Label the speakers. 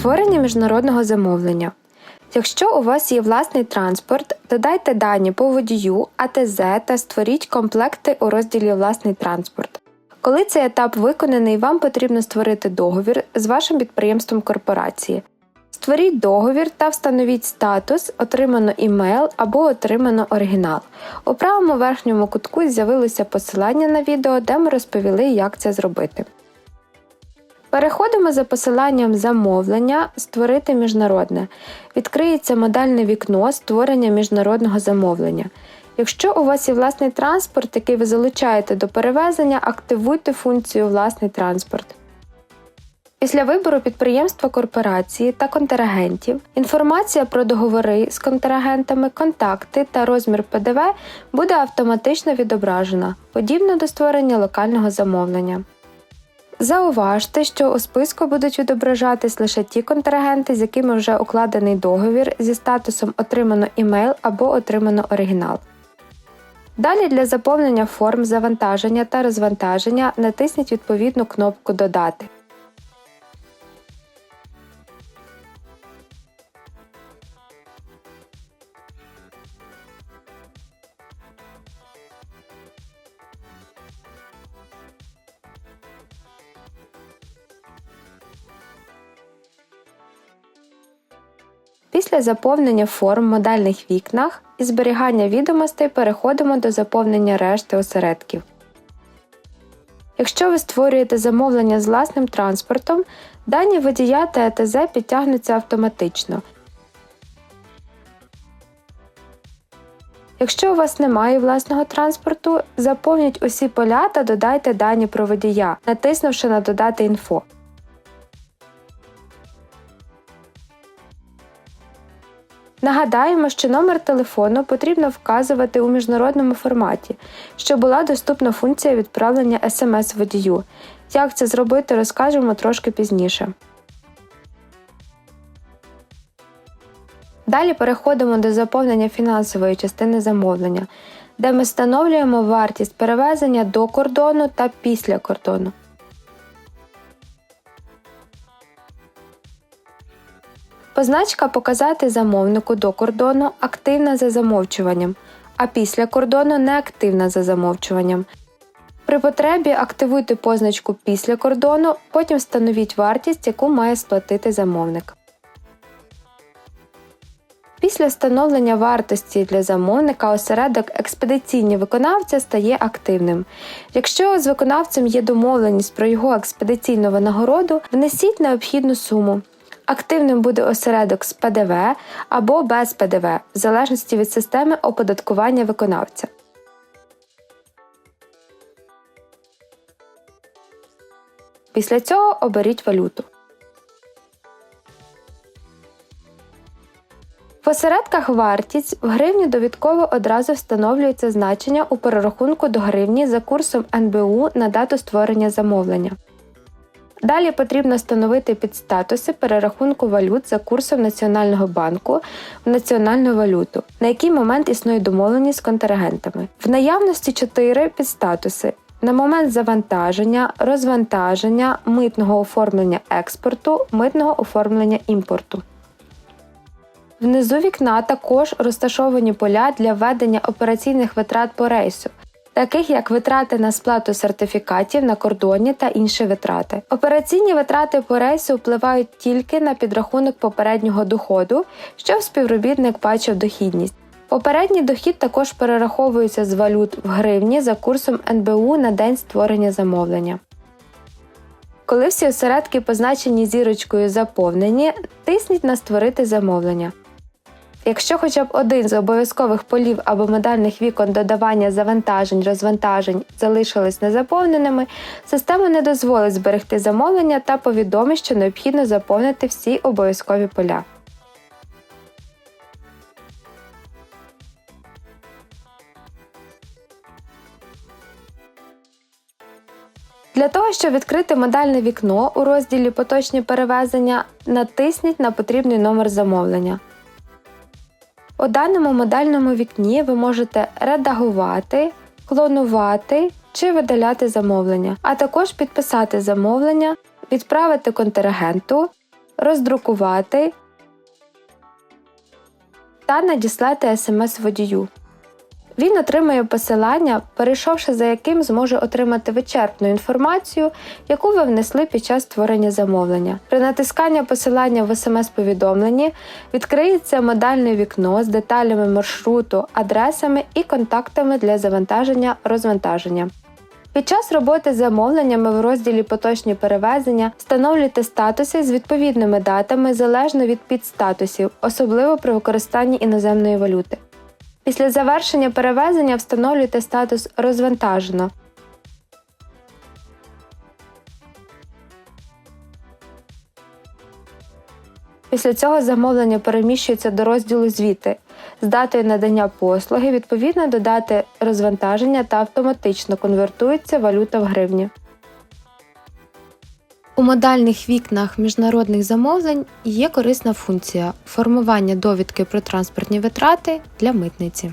Speaker 1: Створення міжнародного замовлення. Якщо у вас є власний транспорт, додайте дані по водію, АТЗ та створіть комплекти у розділі Власний транспорт. Коли цей етап виконаний, вам потрібно створити договір з вашим підприємством корпорації. Створіть договір та встановіть статус Отримано імейл або отримано оригінал. У правому верхньому кутку з'явилося посилання на відео, де ми розповіли, як це зробити. Переходимо за посиланням замовлення Створити міжнародне. Відкриється модальне вікно створення міжнародного замовлення. Якщо у вас є власний транспорт, який ви залучаєте до перевезення, активуйте функцію Власний транспорт. Після вибору підприємства корпорації та контрагентів інформація про договори з контрагентами, контакти та розмір ПДВ буде автоматично відображена, подібно до створення локального замовлення. Зауважте, що у списку будуть відображатись лише ті контрагенти, з якими вже укладений договір зі статусом Отримано імейл або Отримано оригінал. Далі для заповнення форм завантаження та розвантаження натисніть відповідну кнопку Додати. Після заповнення форм в модальних вікнах і зберігання відомостей переходимо до заповнення решти осередків. Якщо ви створюєте замовлення з власним транспортом, дані водія та ЕТЗ підтягнуться автоматично. Якщо у вас немає власного транспорту, заповніть усі поля та додайте дані про водія, натиснувши на Додати інфо. Нагадаємо, що номер телефону потрібно вказувати у міжнародному форматі, щоб була доступна функція відправлення смс водію. Як це зробити, розкажемо трошки пізніше. Далі переходимо до заповнення фінансової частини замовлення, де ми встановлюємо вартість перевезення до кордону та після кордону. Позначка Показати замовнику до кордону активна за замовчуванням, а після кордону неактивна за замовчуванням. При потребі активуйте позначку після кордону, потім встановіть вартість, яку має сплатити замовник. Після встановлення вартості для замовника осередок експедиційні виконавця стає активним. Якщо з виконавцем є домовленість про його експедиційну винагороду, внесіть необхідну суму. Активним буде осередок з ПДВ або без ПДВ, в залежності від системи оподаткування виконавця. Після цього оберіть валюту. В осередках вартість в гривні довідково одразу встановлюється значення у перерахунку до гривні за курсом НБУ на дату створення замовлення. Далі потрібно встановити підстатуси перерахунку валют за курсом Національного банку в національну валюту, на який момент існує домовленість з контрагентами. В наявності 4 підстатуси. На момент завантаження, розвантаження, митного оформлення експорту, митного оформлення імпорту. Внизу вікна також розташовані поля для введення операційних витрат по рейсу, таких як витрати на сплату сертифікатів на кордоні та інші витрати. Операційні витрати по рейсу впливають тільки на підрахунок попереднього доходу, що співробітник бачив дохідність. Попередній дохід також перераховується з валют в гривні за курсом НБУ на день створення замовлення. Коли всі осередки позначені зірочкою заповнені, тисніть на Створити замовлення. Якщо хоча б один з обов'язкових полів або модальних вікон додавання завантажень, розвантажень залишились незаповненими, система не дозволить зберегти замовлення та повідомить, що необхідно заповнити всі обов'язкові поля. Для того, щоб відкрити модальне вікно у розділі Поточні перевезення, натисніть на потрібний номер замовлення. У даному модальному вікні ви можете редагувати, клонувати чи видаляти замовлення, а також підписати замовлення, відправити контрагенту, роздрукувати та надіслати смс водію. Він отримає посилання, перейшовши за яким зможе отримати вичерпну інформацію, яку ви внесли під час створення замовлення. При натисканні посилання в смс-повідомленні відкриється модальне вікно з деталями маршруту, адресами і контактами для завантаження розвантаження. Під час роботи з замовленнями в розділі Поточні перевезення встановлюйте статуси з відповідними датами залежно від підстатусів, особливо при використанні іноземної валюти. Після завершення перевезення встановлюйте статус розвантажено. Після цього замовлення переміщується до розділу звіти з датою надання послуги відповідно до дати розвантаження та автоматично конвертується валюта в гривні. У модальних вікнах міжнародних замовлень є корисна функція формування довідки про транспортні витрати для митниці.